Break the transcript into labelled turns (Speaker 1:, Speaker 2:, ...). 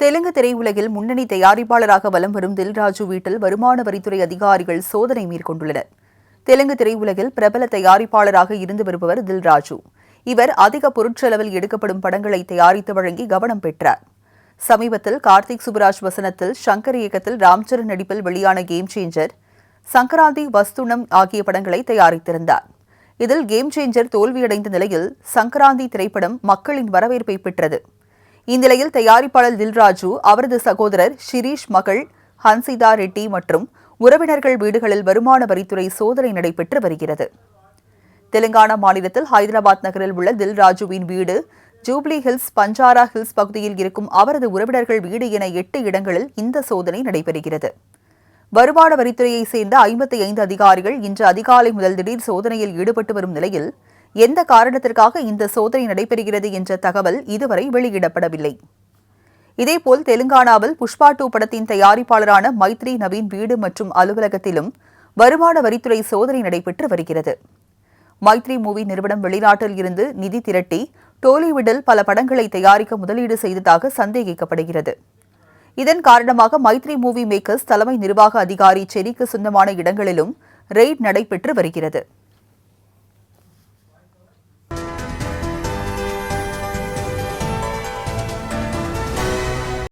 Speaker 1: தெலுங்கு திரையுலகில் முன்னணி தயாரிப்பாளராக வலம் வரும் தில்ராஜு வீட்டில் வருமான வரித்துறை அதிகாரிகள் சோதனை மேற்கொண்டுள்ளனர். தெலுங்கு திரையுலகில் பிரபல தயாரிப்பாளராக இருந்து வருபவர் தில்ராஜு. இவர் அதிக பொருட்செலவில் எடுக்கப்படும் படங்களை தயாரித்து வழங்கி கவனம் பெற்றார். சமீபத்தில் கார்த்திக் சுப்ராஜ் வசனத்தில் ஷங்கர் இயக்கத்தில் ராம்சரண் நடிப்பில் வெளியான கேம் சேஞ்சர் சங்கராந்தி வஸ்துனம் ஆகிய படங்களை தயாரித்திருந்தார். இதில் கேம் சேஞ்சர் தோல்வியடைந்த நிலையில் சங்கராந்தி திரைப்படம் மக்களின் வரவேற்பை பெற்றது. இந்நிலையில் தயாரிப்பாளர் தில்ராஜு அவரது சகோதரர் ஷிரீஷ் மகள் ஹன்சிதா ரெட்டி மற்றும் உறவினர்கள் வீடுகளில் வருமான வரித்துறை சோதனை நடைபெற்று வருகிறது. தெலுங்கானா மாநிலத்தில் ஹைதராபாத் நகரில் உள்ள தில்ராஜுவின் வீடு ஜூப்ளி ஹில்ஸ் பஞ்சாரா ஹில்ஸ் பகுதியில் இருக்கும் அவரது உறவினர்கள் வீடு என எட்டு இடங்களில் இந்த சோதனை நடைபெறுகிறது. வருமான வரித்துறையைச் சேர்ந்த ஐம்பத்தி ஐந்து அதிகாரிகள் இன்று அதிகாலை முதல் திடீர் சோதனையில் ஈடுபட்டு வரும் நிலையில் எந்த காரணத்திற்காக இந்த சோதனை நடைபெறுகிறது என்ற தகவல் இதுவரை வெளியிடப்படவில்லை. இதேபோல் தெலுங்கானாவில் புஷ்பா டூ படத்தின் தயாரிப்பாளரான மைத்ரி நவீன் வீடு மற்றும் அலுவலகத்திலும் வருமான வரித்துறை சோதனை நடைபெற்று வருகிறது. மைத்ரி மூவி நிறுவனம் வெளிநாட்டில் இருந்து நிதி திரட்டி டோலிவுட்டில் பல படங்களை தயாரிக்க முதலீடு செய்ததாக சந்தேகிக்கப்படுகிறது. இதன் காரணமாக மைத்ரி மூவி மேக்கர்ஸ் தலைமை நிர்வாக அதிகாரி செரிக்கு சொந்தமான இடங்களிலும் ரெய்ட் நடைபெற்று வருகிறது.